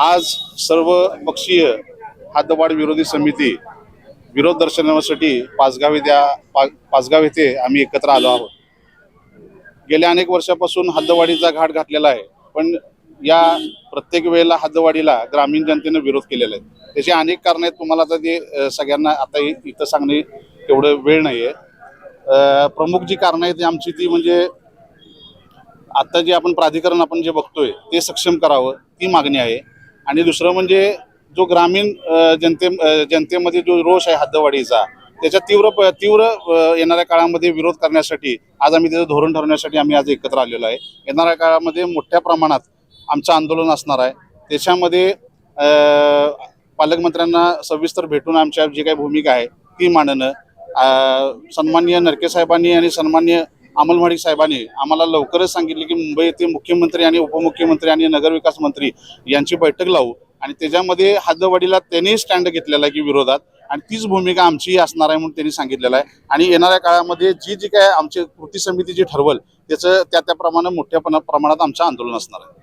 आज सर्व पक्षीय हद्दवाढ विरोधी समिती विरोध दर्शनासाठी पाचगाव येत्या पा पाचगाव येथे आम्ही एकत्र आलो आहोत. गेल्या अनेक वर्षापासून हद्दवाढीचा घाट घातलेला आहे पण या प्रत्येक वेळेला हद्दवाढीला ग्रामीण जनतेनं विरोध केलेला आहे. त्याची अनेक कारणं आहेत. तुम्हाला आता ते सगळ्यांना आता इथं सांगणे तेवढं वेळ नाही आहे प्रमुख जी कारणं आहेत ती आमची ती म्हणजे आत्ता जे आपण प्राधिकरण आपण जे बघतोय ते सक्षम करावं ती मागणी आहे. आणि दुसरं म्हणजे जो ग्रामीण जनते जनतेमध्ये जो रोष आहे हद्दवाढीचा त्याच्या तीव्र प- तीव्र येणाऱ्या काळामध्ये विरोध करण्यासाठी आज आम्ही त्याचं धोरण ठरवण्यासाठी आम्ही आज एकत्र आलेलो आहे. येणाऱ्या काळामध्ये मोठ्या प्रमाणात आमचं आंदोलन असणार आहे. त्याच्यामध्ये पालकमंत्र्यांना सविस्तर भेटून आमच्या जी काही भूमिका आहे ती मांडणं सन्माननीय नरके साहेबांनी आणि सन्माननीय अंमलवाडी साहेबांनी आम्हाला लवकरच सांगितले की मुंबई येथे मुख्यमंत्री आणि उपमुख्यमंत्री आणि नगरविकास मंत्री यांची बैठक लावू. आणि त्याच्यामध्ये हद्दवाडीला त्यांनी स्टँड घेतलेला आहे की विरोधात. आणि तीच भूमिका आमचीही असणार आहे म्हणून त्यांनी सांगितलेलं आहे. आणि येणाऱ्या काळामध्ये जी जी काय आमची कृती समिती जी ठरवल त्याचं त्या त्याप्रमाणे मोठ्या प्रमाणात आमचं आंदोलन असणार आहे.